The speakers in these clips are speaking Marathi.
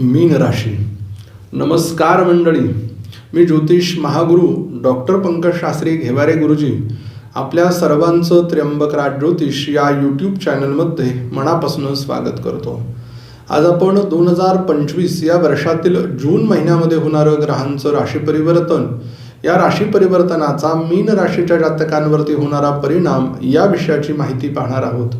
मीन राशी. नमस्कार मंडळी. मी ज्योतिष महागुरु डॉक्टर पंकज शास्त्री घेवारे गुरुजी. आपल्या सर्वांचं त्र्यंबकराज ज्योतिष या यूट्यूब चॅनलमध्ये मनापासून स्वागत करतो. आज आपण दोन हजार पंचवीस या वर्षातील जून महिन्यामध्ये होणारं ग्रहांचं राशी परिवर्तन या राशी परिवर्तनाचा मीन राशीच्या जातकांवरती होणारा परिणाम या विषयाची माहिती पाहणार आहोत.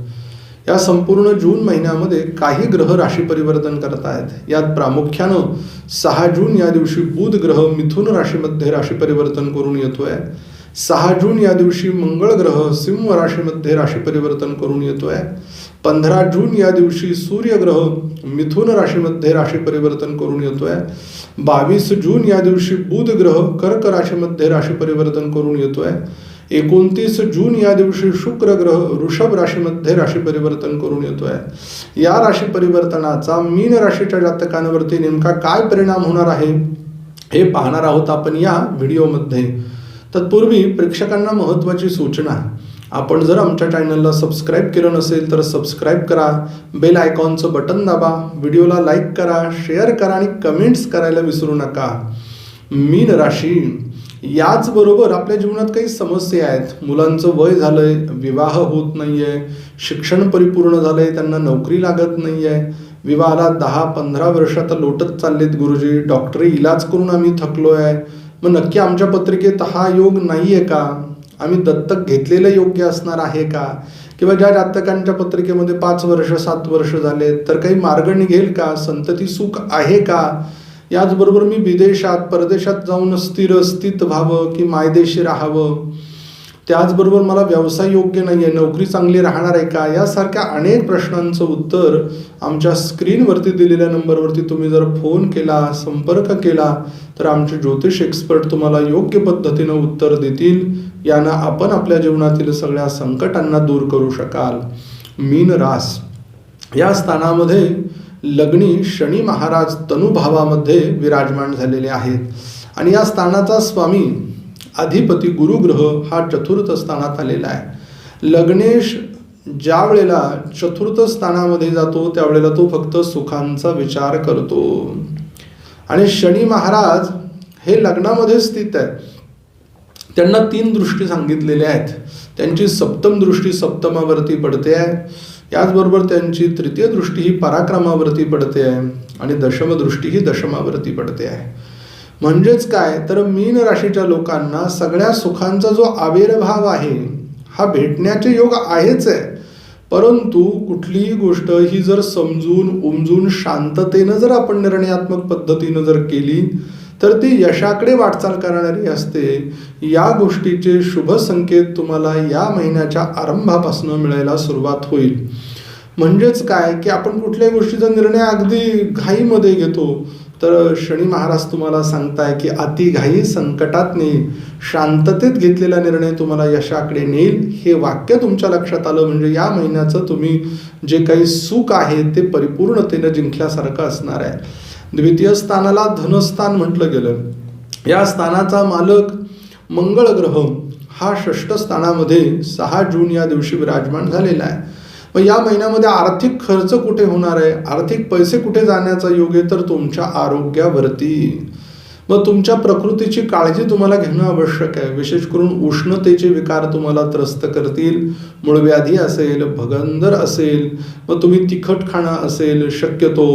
या संपूर्ण जून महिन्यामध्ये काही ग्रह राशी परिवर्तन करत आहेत. यात प्रामुख्यानं सहा जून या दिवशी बुध ग्रह मिथुन राशीमध्ये राशी परिवर्तन करून येतोय. सहा जून या दिवशी मंगळ ग्रह सिंह राशीमध्ये राशी परिवर्तन करून येतोय. पंधरा जून या दिवशी सूर्यग्रह मिथुन राशीमध्ये राशी परिवर्तन करून येतोय. बावीस जून या दिवशी बुध ग्रह कर्क राशीमध्ये राशी परिवर्तन करून येतोय. एकोणतीस जून या दिवशी शुक्र ग्रह ऋषभ राशीमध्ये राशी परिवर्तन करून येतोय. या राशी परिवर्तनाचा मीन राशीच्या जातकांवरती नेमका काय परिणाम होणार आहे हे पाहणार आहोत आपण या व्हिडिओमध्ये. तत्पूर्वी प्रेक्षकांना महत्त्वाची सूचना. आपण जर आमच्या चॅनलला सबस्क्राईब केलं नसेल तर सबस्क्राईब करा. बेल आयकॉनचं बटन दाबा. व्हिडिओला लाईक करा शेअर करा आणि कमेंट्स करायला विसरू नका. मीन राशी. याचबरोबर आपल्या जीवनात काही समस्या आहेत. मुलांचं वय झालंय विवाह होत नाही आहे शिक्षण परिपूर्ण झालंय त्यांना नोकरी लागत नाहीये. विवाहाला दहा पंधरा वर्ष आता लोटत चाललेत गुरुजी. डॉक्टरी इलाज करून आम्ही थकलो आहे मग नक्की आमच्या पत्रिकेत हा योग नाही आहे का? आम्ही दत्तक घेतलेलं योग्य असणार आहे का? किंवा ज्या जातकांच्या पत्रिकेमध्ये पाच वर्ष सात वर्ष झाले तर काही मार्ग निघेल का? संतती सुख आहे का? याचबरोबर मी विदेशात परदेशात जाऊन स्थिर स्थित व्हावं की मायदेशी राहावं? त्याचबरोबर मला व्यवसाय योग्य नाही आहे नोकरी चांगली राहणार आहे का? यासारख्या अनेक प्रश्नांचं उत्तर आमच्या स्क्रीनवरती दिलेल्या नंबरवरती तुम्ही जर फोन केला संपर्क केला तर आमचे ज्योतिष एक्सपर्ट तुम्हाला योग्य पद्धतीनं उत्तर देतील. यानं आपण आपल्या जीवनातील सगळ्या संकटांना दूर करू शकाल. मीन रास. या स्थानामध्ये लग्नी शनी महाराज तनुभावामध्ये विराजमान झालेले आहेत. आणि या स्थानाचा स्वामी अधिपती गुरुग्रह हा चतुर्थ स्थानात आलेला आहे. लग्नेश ज्या वेळेला चतुर्थ स्थानामध्ये जातो त्यावेळेला तो फक्त सुखांचा विचार करतो. आणि शनी महाराज हे लग्नामध्ये स्थित आहे त्यांना तीन दृष्टी सांगितलेल्या आहेत. त्यांची सप्तम दृष्टी सप्तमावरती पडते आहे. याचबरोबर त्यांची तृतीय दृष्टी ही पराक्रमावरती पडते आहे. आणि दशमदृष्टी ही दशमावरती पडते आहे. म्हणजेच काय? तर मीन राशीच्या लोकांना सगळ्या सुखांचा जो आविर्भाव आहे हा भेटण्याचे योग आहेच आहे. परंतु कुठलीही गोष्ट ही जर समजून उमजून शांततेनं जर आपण निर्णयात्मक पद्धतीनं जर केली तर ती यशाकडे वाटचाल करणारी असते. या गोष्टीचे शुभ संकेत तुम्हाला या महिन्याच्या आरंभापासून मिळायला सुरुवात होईल. म्हणजेच काय? की आपण कुठल्याही गोष्टीचा निर्णय अगदी घाईमध्ये घेतो. तर शनी महाराज तुम्हाला सांगताय की अति घाई संकटात नेईल शांततेत घेतलेला निर्णय तुम्हाला यशाकडे नेईल. हे वाक्य तुमच्या लक्षात आलं म्हणजे या महिन्याचं तुम्ही जे काही सुख आहे ते परिपूर्णतेनं जिंकल्यासारखं असणार आहे. द्वितीय स्थानाला धनस्थान म्हटलं गेलं. या स्थानाचा मालक मंगळ ग्रह हा षष्ठ स्थानामध्ये सहा जून या दिवशी विराजमान झालेला आहे. मग या महिन्यामध्ये आर्थिक खर्च कुठे होणार आहे? आर्थिक पैसे कुठे जाण्याचा योग आहे? तर तुमच्या आरोग्यावरती. मग तुमच्या प्रकृतीची काळजी तुम्हाला घेणं आवश्यक आहे. विशेष करून उष्णतेचे विकार तुम्हाला त्रस्त करतील. मूळव्याधी असेल भगंदर असेल मग तुम्ही तिखट खाणं असेल शक्यतो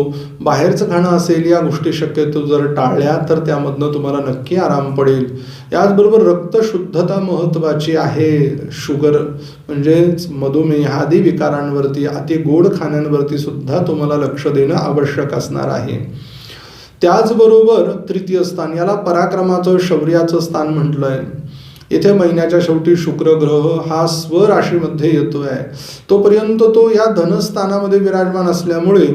बाहेरचं खाणं असेल या गोष्टी शक्यतो जर टाळल्या तर त्यामधनं तुम्हाला नक्की आराम पडेल. याचबरोबर रक्तशुद्धता महत्त्वाची आहे. शुगर म्हणजेच मधुमेहादी विकारांवरती अति गोड खाण्यांवरती सुद्धा तुम्हाला लक्ष देणं आवश्यक असणार आहे. त्याचबरोबर तृतीय स्थान याला पराक्रमाचं शौर्याचं स्थान म्हटलंय. येथे महिन्याच्या शेवटी शुक्र ग्रह हा स्वराशीमध्ये येतोय. तोपर्यंत तो या धनस्थानामध्ये विराजमान असल्यामुळे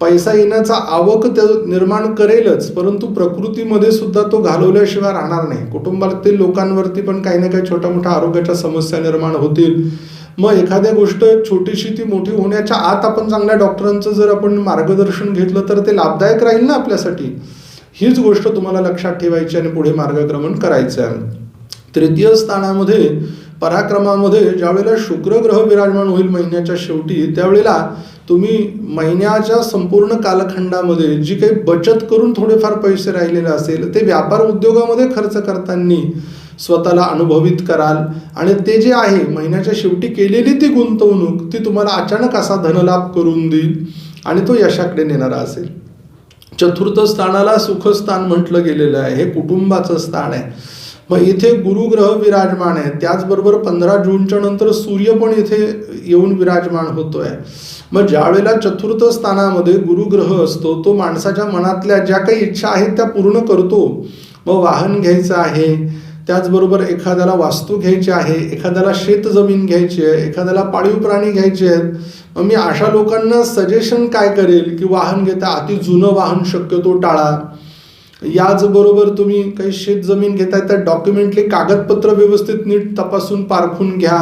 पैसा येण्याचा आवक त्या निर्माण करेलच परंतु प्रकृतीमध्ये सुद्धा तो घालवल्याशिवाय राहणार नाही. कुटुंबातील लोकांवरती पण काही ना काही छोट्या मोठ्या आरोग्याच्या समस्या निर्माण होतील. मग एखाद्या गोष्ट छोटीशी ती मोठी होण्याच्या आत आपण चांगल्या डॉक्टरांचं जर आपण मार्गदर्शन घेतलं तर ते लाभदायक राहील ना आपल्यासाठी? हीच गोष्ट तुम्हाला लक्षात ठेवायची आणि पुढे मार्गक्रमण करायचं आहे. तृतीय स्थानामध्ये पराक्रमामध्ये ज्यावेळेला शुक्र ग्रह विराजमान होईल महिन्याच्या शेवटी त्यावेळेला तुम्ही महिन्याच्या संपूर्ण कालखंडामध्ये जी काही बचत करून थोडेफार पैसे राहिलेले असेल ते व्यापार उद्योगामध्ये खर्च करताना स्वतःला अनुभवित कराल. आणि ते जे आहे महिन्याच्या शेवटी केलेली ती गुंतवणूक ती तुम्हाला अचानक असा धनलाभ करून देईल आणि तो यशाकडे नेणारा असेल. चतुर्थ स्थानाला सुखस्थान म्हटलं गेलेलं आहे. हे कुटुंबाचं स्थान आहे. मग इथे गुरुग्रह विराजमान आहे. त्याचबरोबर पंधरा जूनच्या नंतर सूर्य पण इथे येऊन विराजमान होतोय. मग ज्या वेळेला चतुर्थ स्थानामध्ये गुरुग्रह असतो तो माणसाच्या मनातल्या ज्या काही इच्छा आहेत त्या पूर्ण करतो. मग वाहन घ्यायचं आहे. त्याचबरोबर एखाद्याला वास्तू घ्यायची आहे एखाद्याला शेतजमीन घ्यायची आहे एखाद्याला पाळीव प्राणी घ्यायचे आहेत मग मी अशा लोकांना सजेशन काय करेल की वाहन घेता अति जुनं वाहन शक्यतो टाळा. याचबरोबर तुम्ही काही शेतजमीन घेताय त्या डॉक्युमेंटली कागदपत्र व्यवस्थित नीट तपासून पारखून घ्या.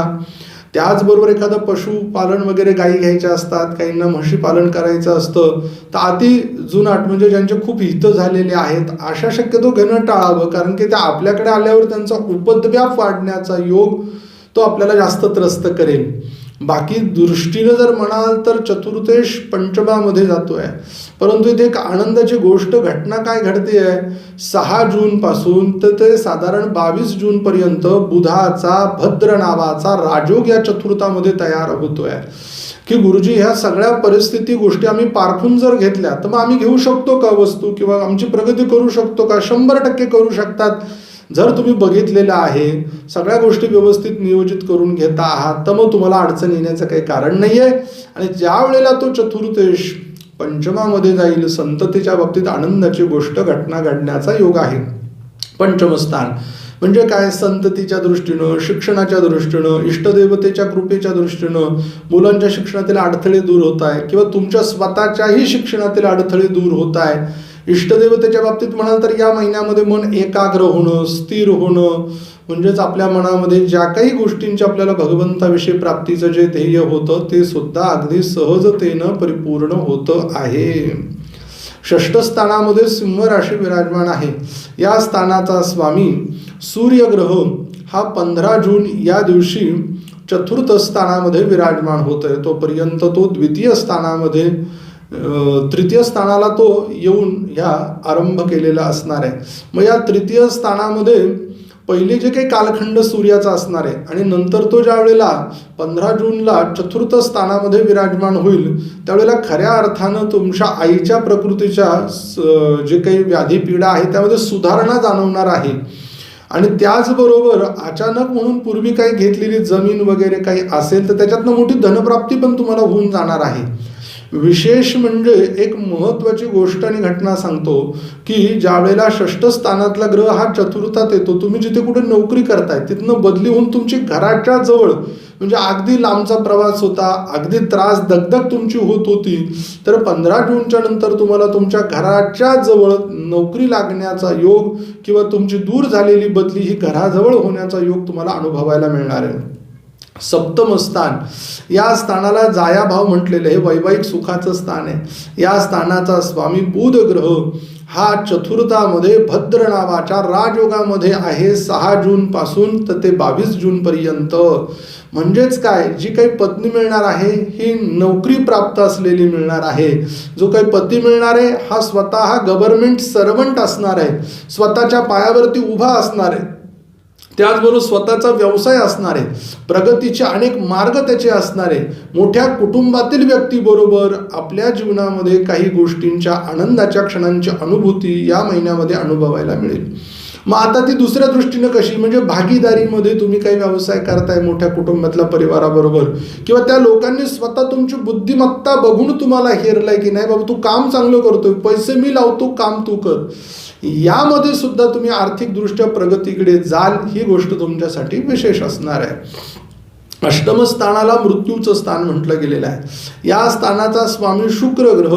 त्याचबरोबर एखादं पशुपालन वगैरे गायी घ्यायच्या असतात काहींना म्हशी पालन करायचं असतं तर अति जुनाट म्हणजे ज्यांचे खूप हित झालेले आहेत अशा शक्यतो घेणं टाळावं कारण की त्या आपल्याकडे आल्यावर त्यांचा उपद्व्याप वाढण्याचा योग तो आपल्याला जास्त त्रस्त करेल. बाकी दृष्टीनं जर म्हणाल तर चतुर्थेश पंचमामध्ये आहे परंतु इथे एक आनंदाची गोष्ट घटना काय घडते आहे सहा जूनपासून तर ते साधारण बावीस जूनपर्यंत बुधाचा भद्र नावाचा राजयोग या चतुर्थामध्ये तयार होतो आहे की गुरुजी ह्या सगळ्या परिस्थिती गोष्टी आम्ही पारखून जर घेतल्या तर मग आम्ही घेऊ शकतो का वस्तू? किंवा आमची प्रगती करू शकतो का? शंभर टक्के करू शकतात. जर तुम्ही बघितलेलं आहे सगळ्या गोष्टी व्यवस्थित नियोजित करून घेता आहात तर मग तुम्हाला अडचण येण्याचं काही कारण नाही आहे आणि ज्या वेळेला तो चतुर्थेश पंचमामध्ये जाईल संततेच्या बाबतीत आनंदाची गोष्ट घटना घडण्याचा योग आहे. पंचमस्थान म्हणजे काय? संततीच्या दृष्टीनं शिक्षणाच्या दृष्टीनं इष्टदेवतेच्या कृपेच्या दृष्टीनं मुलांच्या शिक्षणातील अडथळे दूर होत आहे किंवा तुमच्या स्वतःच्याही शिक्षणातील अडथळे दूर होत आहे इष्टदेवतेच्या बाबतीत म्हणाल तर या महिन्यामध्ये मन एकाग्र होणं स्थिर होणं म्हणजेच आपल्या मनामध्ये ज्या काही गोष्टींची आपल्याला भगवंताविषयी प्राप्तीचं जे ध्येय होतं ते सुद्धा अगदी सहजतेनं परिपूर्ण होतं आहे. षष्ठ स्थानामध्ये सिंह राशी विराजमान आहे. या स्थानाचा स्वामी सूर्यग्रह हा पंधरा जून या दिवशी चतुर्थ स्थानामध्ये विराजमान होतोय. तोपर्यंत तो द्वितीय स्थानामध्ये तृतीय स्थानाला तो येऊन ह्या आरंभ केलेला असणार आहे. मग या तृतीय स्थानामध्ये पहिले जे काही कालखंड सूर्याचा असणार आहे आणि नंतर तो ज्या वेळेला पंधरा जूनला चतुर्थ स्थानामध्ये विराजमान होईल त्यावेळेला खऱ्या अर्थानं तुमच्या आईच्या प्रकृतीच्या जे काही व्याधी पीडा आहे त्यामध्ये सुधारणा जाणवणार आहे. आणि त्याचबरोबर अचानक म्हणून पूर्वी काही घेतलेली जमीन वगैरे काही असेल तर त्याच्यातनं मोठी धनप्राप्ती पण तुम्हाला होऊन जाणार आहे. विशेष म्हणजे एक महत्त्वाची गोष्ट आणि घटना सांगतो की ज्या वेळेला षष्ठ स्थानातला ग्रह हा चतुर्थात येतो तुम्ही जिथे कुठे नोकरी करताय तिथनं बदली होऊन तुमची घराच्या जवळ म्हणजे अगदी लांबचा प्रवास होता अगदी त्रास दगदग तुमची होत होती तर पंधरा जूनच्या नंतर तुम्हाला तुमच्या घराच्या जवळ नोकरी लागण्याचा योग किंवा तुमची दूर झालेली बदली ही घराजवळ होण्याचा योग तुम्हाला अनुभवायला मिळणार आहे. सप्तम स्थान या स्थानाला जाया भाव म्हटलेलं हे वैवाहिक सुखाचं स्थान आहे. या स्थानाचा स्वामी बुध ग्रह हा चतुर्थामध्ये भद्र नावाच्या राजयोगामध्ये आहे सहा जून पासून तर ते बावीस जून पर्यंत. म्हणजेच काय? जी काही पत्नी मिळणार आहे ही नोकरी प्राप्त असलेली मिळणार आहे. जो काही पती मिळणार आहे हा स्वतः गव्हर्नमेंट सर्वंट असणार आहे. स्वतःच्या पायावरती उभा असणार आहे. त्याचबरोबर स्वतःचा व्यवसाय असणारे प्रगतीचे अनेक मार्ग त्याचे असणारे मोठ्या कुटुंबातील व्यक्तीबरोबर आपल्या जीवनामध्ये काही गोष्टींच्या आनंदाच्या क्षणांची अनुभूती या महिन्यामध्ये अनुभवायला मिळेल. मग आता ती दुसऱ्या दृष्टीनं कशी? म्हणजे भागीदारीमध्ये तुम्ही काही व्यवसाय करताय मोठ्या कुटुंबातल्या परिवाराबरोबर किंवा त्या लोकांनी स्वतः तुमची बुद्धिमत्ता बघून तुम्हाला हेरलाय की नाही बाबा तू काम चांगलं करतोय पैसे मी लावतो काम तू कर. यामध्ये सुद्धा तुम्ही आर्थिकदृष्ट्या प्रगतीकडे जाल ही गोष्ट तुमच्यासाठी विशेष असणार आहे. अष्टम स्थानाला मृत्यूचं स्थान म्हटलं गेलेलं आहे. या स्थानाचा स्वामी शुक्र ग्रह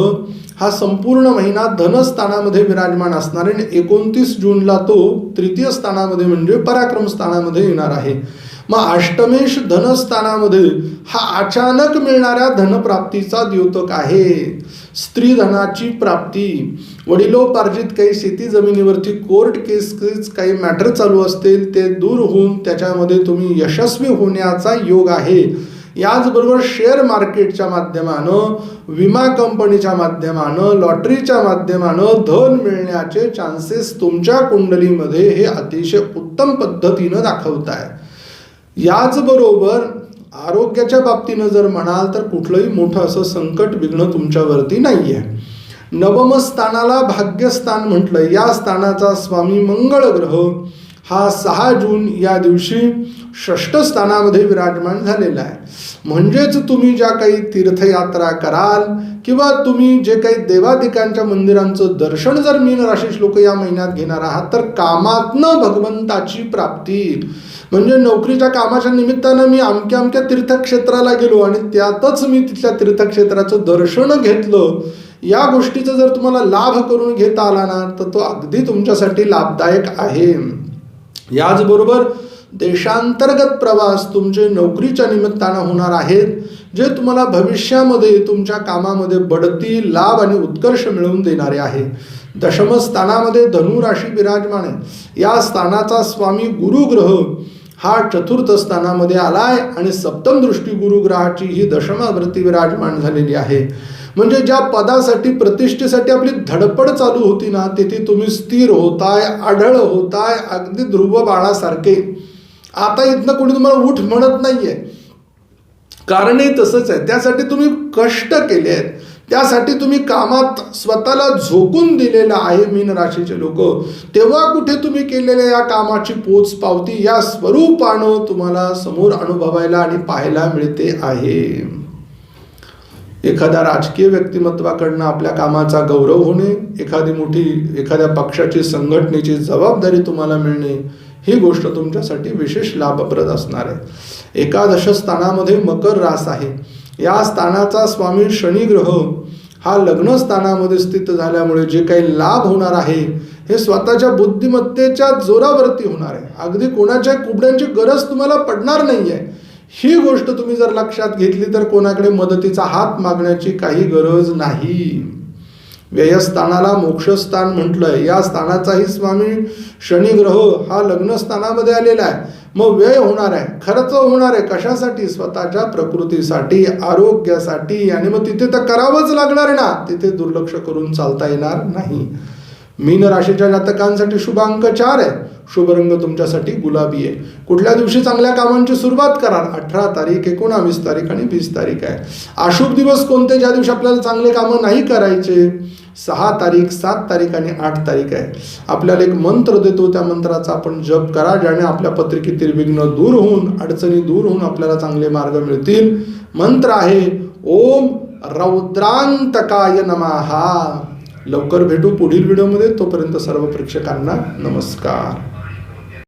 हा संपूर्ण महिना धनस्थानामध्ये विराजमान असणार आणि एकोणतीस जूनला तो तृतीय स्थानामध्ये म्हणजे पराक्रम स्थानामध्ये येणार आहे. मग अष्टमेश धनस्थानामध्ये हा अचानक मिळणाऱ्या धनप्राप्तीचा द्योतक आहे. स्त्री धनाची प्राप्ती. वडिलोपार्जित काही शेती जमिनीवरती कोर्ट केसेस काही मॅटर चालू असतील ते दूर होऊन त्याच्यामध्ये तुम्ही यशस्वी होण्याचा योग आहे. याचबरोबर शेअर मार्केटच्या माध्यमानं विमा कंपनीच्या माध्यमानं लॉटरीच्या माध्यमानं धन मिळण्याचे चान्सेस तुमच्या कुंडलीमध्ये हे अतिशय उत्तम पद्धतीनं दाखवत आहे याचबरोबर आरोग्याच्या बाबतीनं जर म्हणाल तर कुठलंही मोठं असं संकट विघ्न तुमच्यावरती नाही आहे नवमस्थानाला भाग्यस्थान म्हटलं या स्थानाचा स्वामी मंगळ ग्रह हा सहा जून या दिवशी षष्ठ स्थानामध्ये विराजमान झालेला आहे. म्हणजेच तुम्ही ज्या काही तीर्थयात्रा कराल किंवा तुम्ही जे काही देवादिकांच्या मंदिरांचं दर्शन जर मीन राशीश लोक या महिन्यात घेणार आहात तर कामातनं भगवंताची प्राप्ती. म्हणजे नोकरीच्या कामाच्या निमित्तानं मी अमक्या अमक्या तीर्थक्षेत्राला गेलो आणि त्यातच मी तिथल्या तीर्थक्षेत्राचं दर्शन घेतलं. या गोष्टीचा जर तुम्हाला लाभ करून घेता आला ना तर तो अगदी तुमच्यासाठी लाभदायक आहे. याचबरोबर देशांतर्गत प्रवास तुमचे नोकरीच्या निमित्तानं होणार आहेत जे तुम्हाला भविष्यामध्ये तुमच्या कामामध्ये बढती लाभ आणि उत्कर्ष मिळवून देणारे आहे. दशम स्थानामध्ये धनुराशी विराजमान आहे. या स्थानाचा स्वामी गुरुग्रह हा चतुर्थ स्थानामध्ये आलाय आणि सप्तम दृष्टी गुरुग्रहाची ही दशमावृत्ती विराजमान झालेली आहे. म्हणजे ज्या पदासाठी प्रतिष्ठेसाठी आपली धडपड चालू होती ना तिथे तुम्ही स्थिर होताय आढळ होताय अगदी ध्रुव बाळासारखे आता इथनं कोणी तुम्हाला उठ म्हणत नाहीये. कारणही तसंच आहे. त्यासाठी तुम्ही कष्ट केले आहेत. त्यासाठी तुम्ही कामात स्वतःला झोकून दिलेलं आहे मीन राशीचे लोक. तेव्हा कुठे तुम्ही केलेल्या या कामाची पोच पावती या स्वरूपानं तुम्हाला समोर अनुभवायला आणि पाहायला मिळते आहे. एखाद्या राजकीय व्यक्तिमत्वाकडनं आपल्या कामाचा गौरव होणे एखादी मोठी एखाद्या पक्षाची संघटनेची जबाबदारी तुम्हाला मिळणे ही गोष्ट तुमच्यासाठी विशेष लाभप्रद असणार आहे. एकादश स्थानामध्ये मकर रास आहे. या स्थानाचा स्वामी शनिग्रह हा लग्न स्थानामध्ये स्थित झाल्यामुळे जे काही लाभ होणार आहे हे स्वतःच्या बुद्धिमत्तेच्या जोरावरती होणार आहे. अगदी कोणाच्या कुबड्यांची गरज तुम्हाला पडणार नाही आहे ही गोष्ट तुम्ही जर लक्षात घेतली तर कोणाकडे मदतीचा हात मागण्याची काही गरज नाही. व्ययस्थानाला मोक्षस्थान म्हटलंय. या स्थानाचाही स्वामी शनिग्रह हा लग्न स्थानामध्ये आलेला आहे. मग व्यय होणार आहे. खर्च होणार आहे. कशासाठी? स्वतःच्या प्रकृतीसाठी आरोग्यासाठी. आणि मग तिथे तर करावंच लागणार आहे ना. तिथे दुर्लक्ष करून चालता येणार नाही. मीन राशीच्या जातकांसाठी शुभांक चार आहे. शुभ रंग तुमच्यासाठी गुलाबी आहे. कुठल्या दिवशी चांगल्या कामांची सुरुवात कराल? अठरा तारीख एकोणावीस तारीख आणि वीस तारीख आहे. अशुभ दिवस कोणते? ज्या दिवशी आपल्याला चांगले कामं नाही करायचे सहा तारीख सात तारीख आणि आठ तारीख आहे. आपल्याला एक मंत्र देतो त्या मंत्राचा आपण जप करा ज्याने आपल्या पत्रिकेतील विघ्न दूर होऊन अडचणी दूर होऊन आपल्याला चांगले मार्ग मिळतील. मंत्र आहे ओम रौद्रांतकाय नमाहा लवकर भेटू पुढील व्हिडिओमध्ये. तोपर्यंत सर्व प्रेक्षकांना नमस्कार.